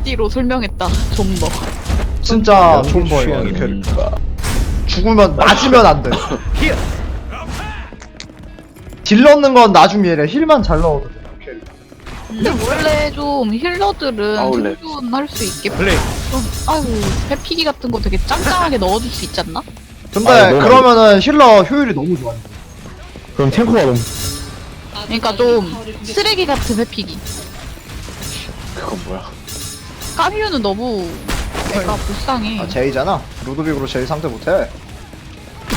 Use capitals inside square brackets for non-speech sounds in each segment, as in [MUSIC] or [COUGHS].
한마디로 설명했다. 존버. 진짜 존버예요 이 캐릭터 죽으면 맞으면 안 돼 딜 넣는 건 나중에 이래 힐만 잘 넣어도 돼. 근데 원래 좀 힐러들은 아울렛. 생존할 수 있게 좀 아유 회피기 같은 거 되게 짱짱하게 넣어줄 수 있지 않나? 근데 아, 너무 그러면은 힐러 효율이 너무 좋아 그럼 탱커가 너무 그러니까 좀 쓰레기 같은 회피기. 그건 뭐야? 까뮤는 너무 애가 불쌍해. 아 제이잖아. 루드빅으로 제이 상대 못해.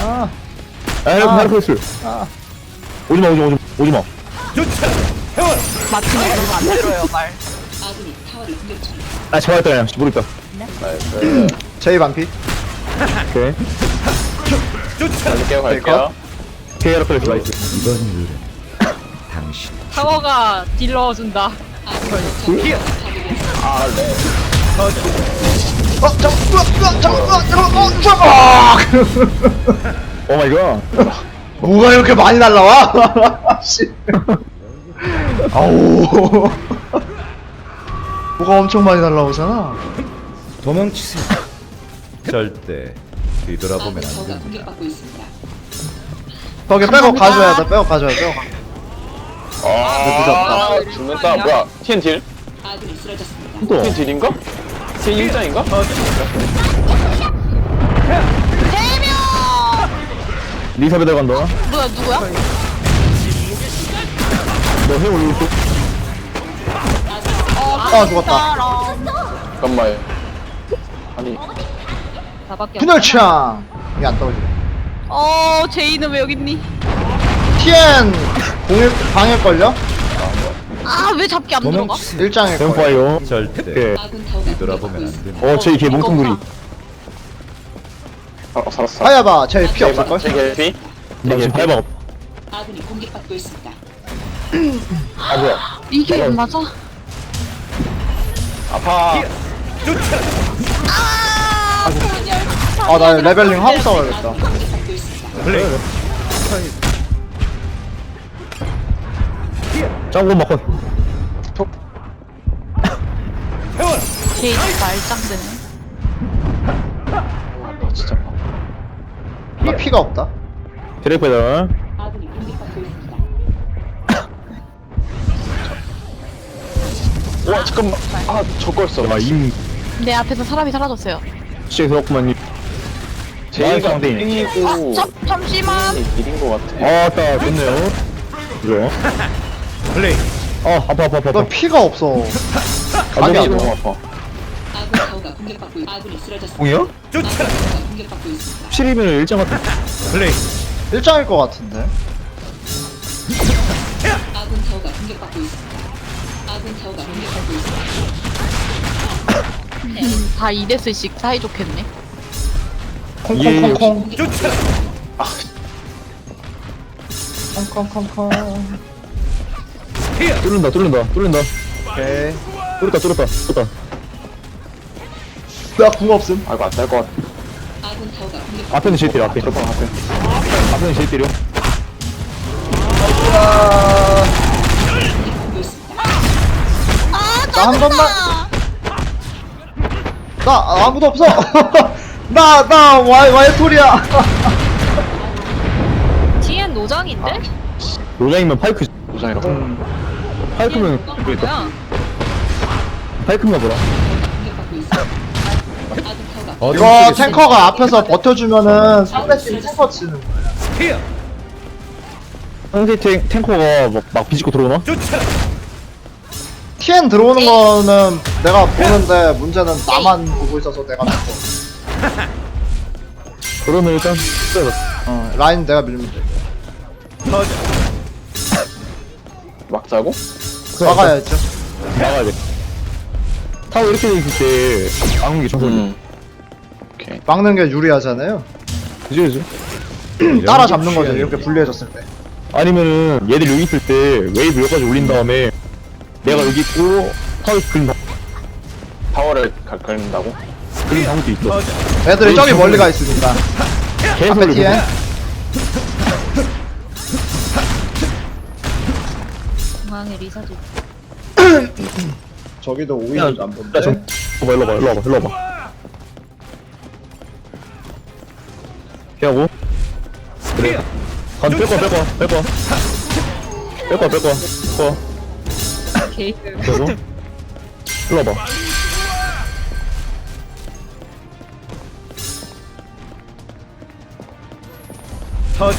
아. 아 헤르 아. 헤르크스. 아. 오지마 오지마 오지마 오지마. 마틴이 그런 거안 들어요 말. 아 저했다 그냥 모르겠다. 나이스. 제이 반피. 오케이? 갈게요. 오케이 헤르크스 나이스. 타워가 딜러 준다. 아, 네. 어 잠깐 잠깐 잠깐 어 잠깐 오 마이 갓 뭐가 이렇게 많이 날라와 씨 아우 뭐가 엄청 많이 날라오잖아 도망치세요. 절대 뒤돌아보면 안 저가 됩니다. 공격받고. 거기 빼고. 가줘야 돼 빼고 가줘야 돼 빼고 가. 아, 죽는다. 뭐야? TN 딜? 아군이 쓰러졌습니다. 또 TN 딜인가? TN 일장인가? 리사베 들어간다 뭐야 누구야? 너해 올리고 아 죽었다 잠깐만. 아니, 나밖에 분열창 이게 안 떨어지네 어 제이는 왜 여기 있니? TN 공일 방일걸요? 아 왜 잡기 안 들어가? 일장일걸 뱀파이어 절대 뒤돌아보면 공격받고 안 있습니다. 됩니다. 어 어, 살았어. 하야봐 쟤피 없을 걸? 제게 피? 나 지금 발박 없 아군이 공격받고 있습니다. 아 뭐야 이게 맞아? 아파. 아나 레벨링 하고 싸워야겠다 공격받고 있습니다. 짱구 막건 제이 말짱 되네. 진짜. 나 피가 없다 드랙 있습니다. 와, 잠깐만. 아, 저거였어. 야임 내 앞에서 사람이 사라졌어요. 시에서 왔구만 제이가. 딜이고. 아 잠, 잠시만. 딜인 것 같아. 아따 좋네요 그래요 플레이. 아 아파 아파 아파 너 아파 피가 없어 아, 너무 너무 아파. 아군 공격받고 있... 아군이 쓰러졌습니다. 공이야? 아군 타워가 공격받고 있습니다. 7이면 일장 같은 플레이. 일장일 것 같은데 아군 타워가 공격받고 있습니다. 아군 타워가 공격받고 있습니다. 음, 다 2대스씩 사이좋겠네. 콩콩콩콩 아, 콩콩콩콩 뚫는다 뚫는다 뚫는다 오케이 뚫었다 뚫었다 뚫었다 나궁 없음 아, 이거 안될 것 같아. 아군 타워가 공격받고 앞에는 때려 앞에 들어봐, 앞에. 앞에는 때려 있습니다. 나한 번만 나 아무도 없어 [LAUGHS] 나 나 와이 와이토리야 [LAUGHS] TN 노장인데? 로장이면 파이크 도장이라고. 파이크면 모르겠다 파이크인가 보라 공격받고 있습니다. 어둠 이거 탱커가 앞에서 버텨주면은 상대팀 탱커 치는 거야. 상대 탱, 탱커가 막, 막 비집고 들어오나? TN 들어오는 거는 내가 보는데 문제는 나만 보고 있어서 내가 잡고 [LAUGHS] 그러면 일단 뚫어 어 라인 내가 밀면 돼. 막 자고? 막아야죠. 나가야 돼 타워 이렇게 돼 있을 때 막는 게 정석이야 음. 오케이. 막는 게 유리하잖아요 그지 그지? [CLEARS THROAT] [CLEARS THROAT] 따라 잡는 거죠 이렇게 불리해졌을 때 아니면은 얘들 여기 있을 때 웨이브 여기까지 올린 다음에 내가 여기 있고 타워 그린 다 타워를 갈 걸린다고? 그린 방법도 있어 애들이 저기 멀리 가 있으니까 계속 앞에 TN 중앙에 리사도. [CLEARS THROAT] 저기도 야, 오인도 안 야, 본데 정, 일로 와봐, 일로 와봐, 일로 와봐. 피하고. 그래. 간. 뺄 거야, 뺄 거야. 뺄 거야. 케이스. 그리고. 일로 와봐. 터져.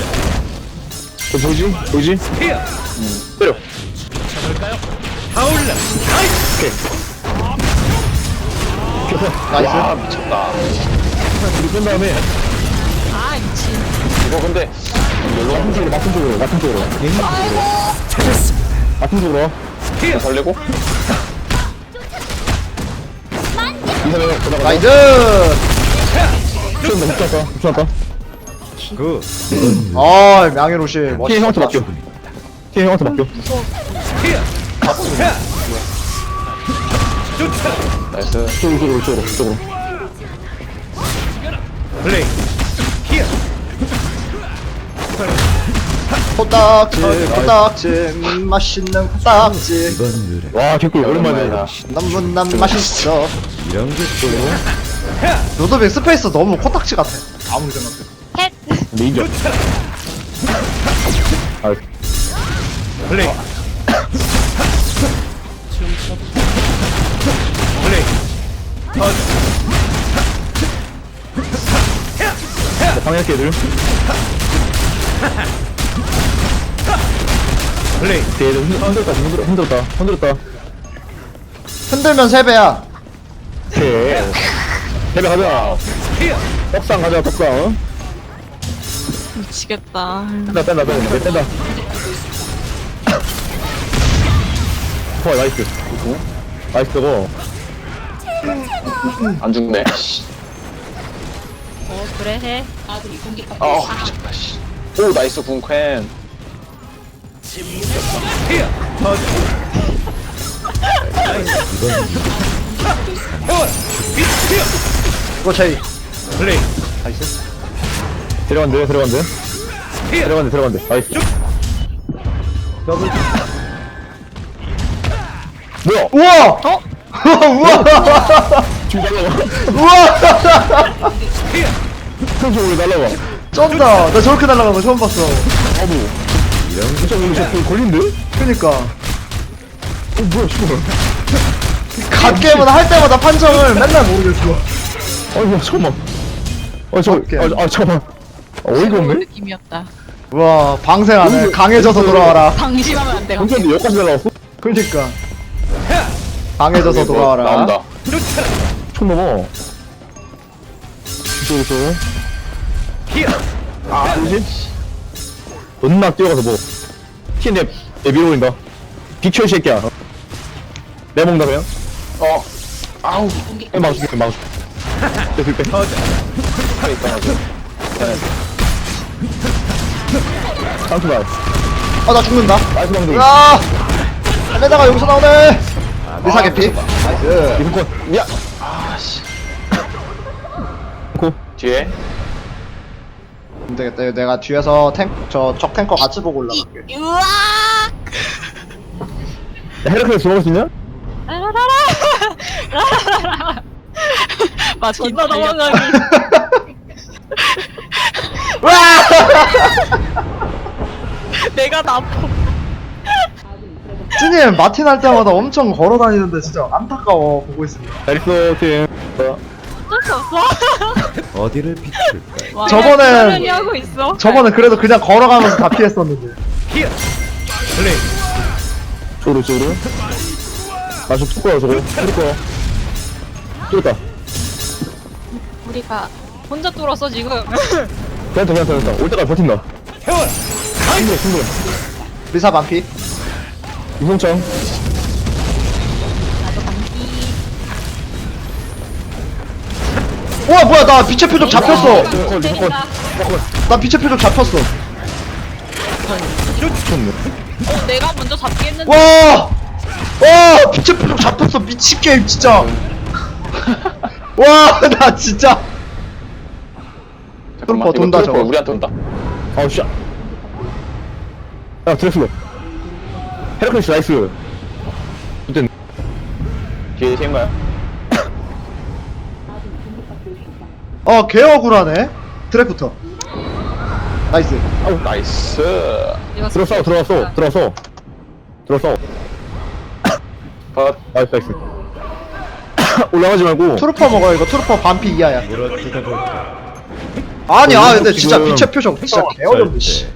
저 보이지? 보이지? 히어. 때려. 잡을까요? 타올라. 오케이. 나이스 와 미쳤다. 그리고 뺀 다음에, 아 미친. 이거 근데 맞은 쪽으로, 맞은 쪽으로, 맞은 쪽으로. 맞은 쪽으로. 히어. 살리고 이사면 보다가. 나이스 붙였다, 붙였다, 붙였다. 굿. 아 명예로시 피해 멋있다 형한테 맡겨. 피해 형한테 맡겨. 자. 나이스. 이쪽으로, 이쪽으로, 이쪽으로. 플레이. 히어. 코딱지 코딱지 음, 맛있는 노래 와, 개꿀, 오랜만에. 너무나 맛있어 이런 게 또. 로드빅 스페이스 너무 코딱지 같아 아무리 생각해도 근데 인정. 아. 플레이. 터져. 방해할게, 애들. 플레이. 얘들 흔들었다, 흔들었다, 흔들었다, 흔들었다. 흔들면 3배야 오케이. 해배 가자. 히어. 떡상 가자, 떡상. 어? 미치겠다. 뺀다, 뺀다, 뺀다, 뺀다, 뺀다. 어, 나이스. 나이스, 저거. 안 죽네. 씨. 어 그래 해. 아 있습니다. 미쳤다. 씨. 오 나이스 군퀸. 이거 제이 플레이. 들어간대, 들어간대. 히어. 들어간대, 들어간대. 나이스. 더블. 뭐야? 우와 어? 우와. 우와 원래 날라가. 쩐다 나 저렇게 날아가는 거 처음 봤어 나도. 이런 진짜 원래 저 걸린데? 어, 그니까 뭐야, 씨발. 갓게임은 할 때마다 판정을 맨날 모르겠어 아이, 뭐야, 잠깐만. 아, 저. 아, 아, 잠깐만. 아, 어이가 없네? 느낌이었다. 우와 방생하네 강해져서 돌아와라 방심하면 안 돼. 경찰인데 여기까지 날라왔어? 그니까 강해져서 이거 돌아와라 나온다. 총 넘어. 이쪽, 이쪽. 히어. 아, 뭐지? 존나 뛰어가서 뭐. 티 내, 내 밀어 올린다. 비켜, 이 새끼야. 내 먹는다, 그냥? 어. 아우. 에, 막아줄게, 막아줄게. 빼, 빼, 빼. 터져. 칼 있어가지고. 상투 발. 아 나 죽는다 나이스 방금. 아 레다가 여기서 나오네 리사 개피 나이스 이분권. 야! 아씨. 코. 뒤에. 안 되겠다 이거 내가 뒤에서 탱저 적 탱커 같이 보고 올라갈게. 야, 헤르클레스 들어갈 수 있냐? 라라라라. 맞기 존나 도망가기. 와 내가 나빠. 찐님 마틴 할 때마다 엄청 걸어 다니는데 진짜 안타까워 보고 있습니다 나이스, 팀. 어쩔 수 없어. 어디를 비출까? 와, 저번엔- 하고 있어. 저번에 그래도 그냥 걸어가면서 다 피했었는데. 플레이. 쪽으로, 쪽으로. 나 저거 툭 거야, 저거. 툭 거야. 뚫었다. 우리가 혼자 뚫었어 지금. 괜찮다, 괜찮다, 괜찮다. 올 때까지 버틴다. 타월. 힘들어, 힘들어. 리사 반피 이성창. 와 뭐야 나 빛의 표적 잡혔어 리성권, 리성권. 나 빛의 표적 잡혔어 좋네. 어 내가 먼저 잡기 했는데. 와! 와! 빛의 표적 잡혔어 미친 게임 진짜 [LAUGHS] 와 나 진짜 잠깐만. 어, 돈다, 이거 트루퍼 저거. 우리한테 온다. 아우, 씨. 야, 드레슬러. 헤라클레스 나이스. 뒤에 팀인가요? [COUGHS] 어, 개 억울하네. 드래프터. 나이스. 아우 나이스 내가 들어서 들어왔어 들어왔어 들어왔어 컷 나이스 나이스 [COUGHS] 올라가지 말고 트루퍼 먹어, 이거. 트루퍼 반피 이하야. 아니, 아, 근데 지금 진짜 빛의 표정. 진짜 개 어렵네, 씨. 절대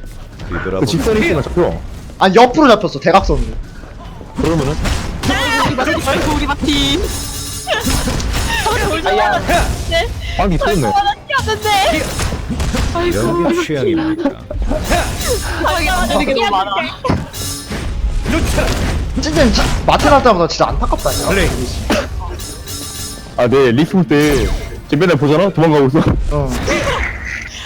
그 뒤돌아보지 직선이 있으면 잡혀 아니, 옆으로 잡혔어, 대각선으로. 그러면은 아이고 우리 마팀. 아야 방이 터졌네 튀었는데. 아이고. 이런 게 취향입니까? 하게 만드는 게 너무 많아. 찐찐, 진- 마틴 할 때보다 진짜 안타깝다, 야. 플레이. 아네 리스폰 때 지금 맨날 보잖아 도망가고 있어 어.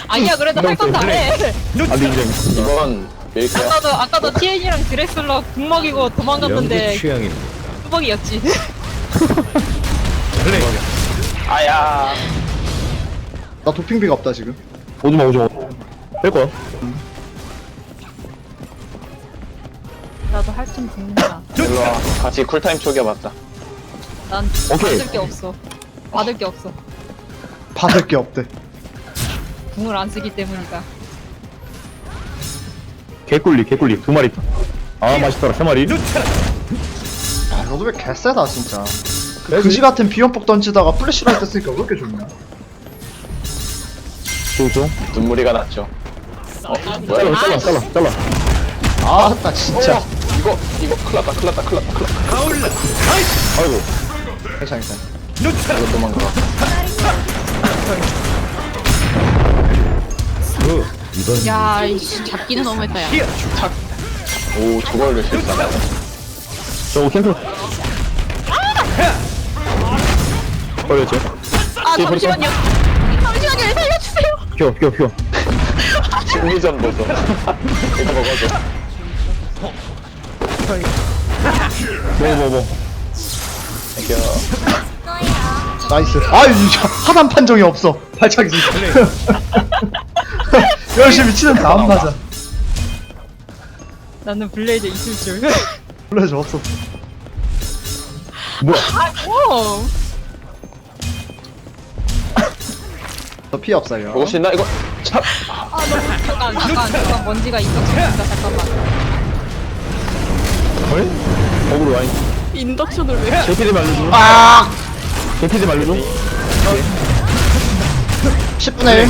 아니야 그래도 할건다 해. 안돼 인정 이건 밀게요 아까도 아까도 TN이랑 드렉슬러 궁 먹이고 도망갔는데 취향입니까? 뚜벅이였지. 플레이. 아야 나 도핑비가 없다, 지금. 오지마 오지마 뺄 거야 나도 할좀 죽는다. 일로와 같이 쿨타임 초기화봤다 난 오케이. 받을 게 없어. 받을 게 없어. 받을 게 없대. 궁을 안 쓰기 때문이다. 개꿀리 개꿀리. 두 마리. 아 맛있더라. 세 마리. 아, 너도 왜 개쎄다, 진짜. 그 그지 같은 비염폭 던지다가 플래시라이트 쓰니까 왜 이렇게 좋냐? 좋죠 눈물이가 났죠. 어 뭐야 잘라 이거 잘라 잘라 잘라. 아, 나 진짜. 어, 이거 이거 큰일났다 큰일났다 큰일났다 큰일났다. 가올라. 나이스. 아이고. 괜찮아, 괜찮아. 이거 도망가. 그 이번 야, 이 씨 잡기는 너무했다 야. 히어. 오 저걸 실수하네 저거 캔슬 걸렸지 아 뒤에 잠시만요. 잠시만요, 살려주세요. 휘어 휘어 휘어 심리전 보소 이거 먹어줘 먹어 먹어 먹어 이겨 나이스. 아, 이거 하단 판정이 없어. 발차기 진짜. 열심히 치는데 안 맞아. 나는 블레이드 있을 줄. [LAUGHS] 플래시 없어. 뭐야 오. 저피 없어요. 보고 싶나 이거 참 아 너무 잠깐 잠깐 잠깐 먼지가 있었습니다. 잠깐만. 헐? 어그로 와인 인덕션을 왜? 제피드 말려줘 아! 제피드 말려줘 10분의 1.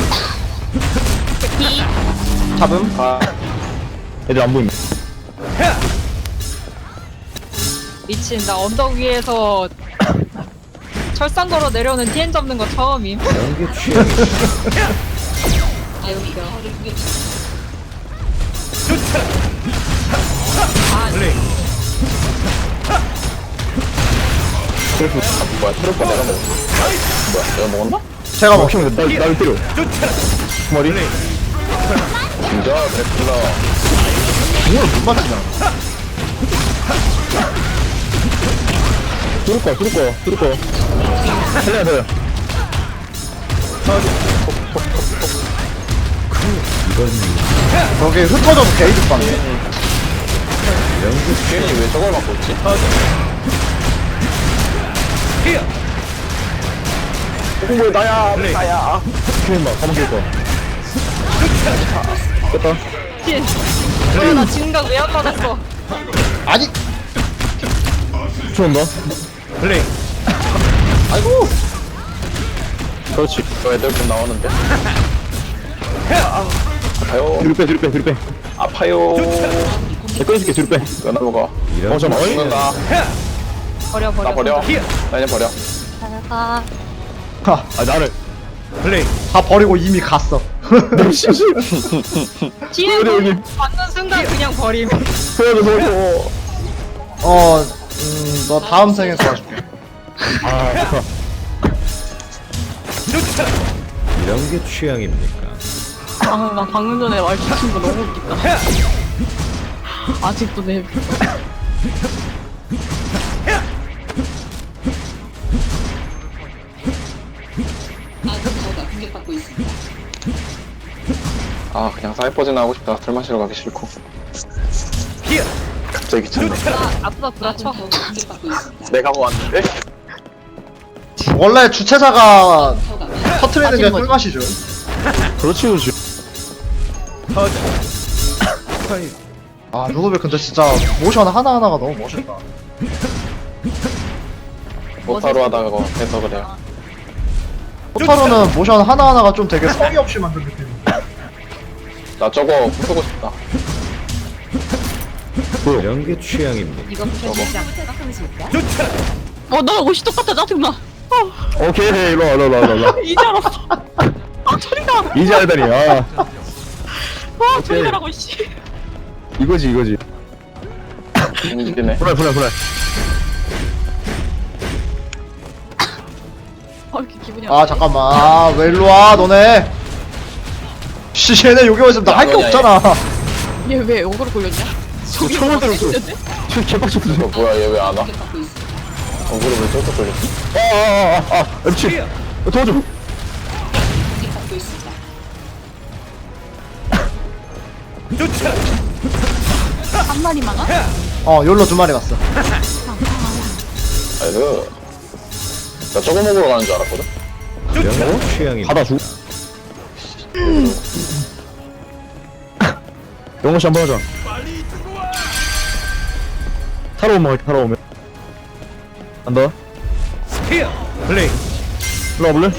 잡음. 아, 애들 안 보인다 미친 나 언덕 위에서 철상 걸어 내려오는 TN 잡는 거 처음임. 아유가 공격 플레이. 뭐야 트로퍼 내가 먹었어 뭐야 내가 먹었나? 제가 먹 막히면 날, 날 때려 두 마리 플레이. 진짜 드래큘라 이걸 못 맞히나? 뚫을 거야 뚫을 거야 뚫을 거야 살려야 돼 저게 흩어져서 게이드 빵네. 주인이 왜 저걸 갖고 있지? 왜 나야. 아야 키맨 봐 가만 낄 거야 됐다 TN. 뭐야 나 지금각 왜안 받았어? 아니! 추운다 플레이. 아이고! 그렇지 저 애들 좀 나오는데 아파요 뒤로 빼 뒤로 빼 뒤로 빼 아파요 내가 끊어줄게 뒤로 빼 연아 먹어 어, 잠깐만. 게 죽는다 버려 버려. 나 버려. 나 이제 버려 가. 하, 아 나를 플레이. 다 버리고 이미 갔어. TN 여기, 여기. 받는 순간 그냥 버림. 소연이 소연이 어, 음, 너 다음 생에 도와줄게. 아 좋다 이런 게 취향입니까? 아, 나 방금 전에 말투 친 거 너무 웃기다. 아직도 내 아 그냥 사이퍼즈나 하고 싶다 술 마시러 가기 싫고. 갑자기 귀찮네 아, 공격받고 있습니다. [LAUGHS] 내가 뭐 왔는데? 원래 주최자가 타워가 터트리는 게 빠지는 거지. 꿀맛이죠. 그렇지 그렇지. 아 루도백 근데 진짜 모션 하나하나가 너무 멋있다. 못하러 하다가 그거 해서 그래요. 포타로는 모션 하나하나가 좀 되게 성의 없이 만든 느낌인데. 나 저거 쓰고 싶다. 이런 게 취향입니까? 이거? 쫓아라. 어, 나 옷이 똑같아, 짜증나. 어, 오케이 일로와 일로 와 일로 와 일로 와 이제 알았어. 아, 저리가. 이제 알다니 아 아, 저리가라고, 씨. 이거지 이거지 이기네. [LAUGHS] 불알 불알 불알 아, 이렇게 기분이 아 잠깐만. 아, 왜 일로 와 너네. 씨 얘네 여기 와있으면 나할게 야, 없잖아. 얘 왜 어그로 걸렸냐? 저기 처음 막 들었어. 저 개빡쳤어 이거 뭐야 얘 왜 안 와? 어그로 왜 쫄쫄 걸렸지? 아아아아 엠치 도와줘 있습니다. 쫓아라. 한 마리만 와? 어 욜로 두 마리 갔어. 아이고. 나 저거 먹으러 가는 줄 알았거든? 게 취향입니까? 받아 주 영어시 한번 하자 타러 오면 타러 오면 간다 스피어. 플레이. 일로 와볼래?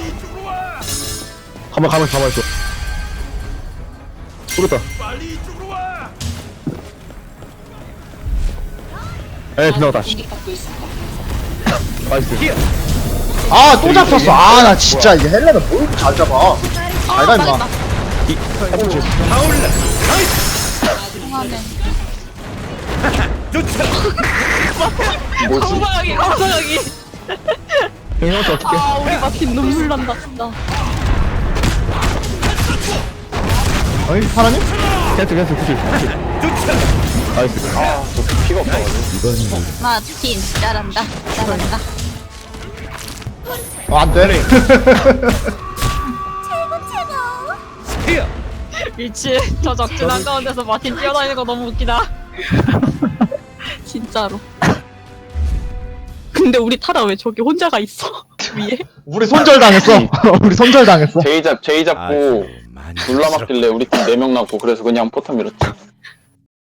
가만 가만 가만 있어 쏘겠다 에이 지나갔다. 나이스 아 또 잡혔어. 아 나 진짜 이게 헬레는 뭘잘 잡아. 잘가 임마. 타올라. 나이스. 쫓아라. 뭐지? 감사하기, 감사하기. 형님한테 어떡해 아, 우리 마틴 눈물 난다, 진짜. 어이? 캔슬 캔슬 캔슬 쫓아라. 나이스 아, 저 피가 없어가지고. 마틴, 잘한다, 잘한다. 어, 안 돼. [LAUGHS] 스피어. 미치, 저 적진 한가운데서 마틴 뛰어다니는 거 너무 웃기다. [LAUGHS] 진짜로. 근데 우리 타라 왜 저기 혼자가 있어? [LAUGHS] 위에? 우리 손절 당했어. [LAUGHS] 우리 손절 당했어. 제이 잡 제이 잡고 아주 많이 눌러맞길래 우리 팀 4명 남고 그래서 그냥 포탄 밀었지.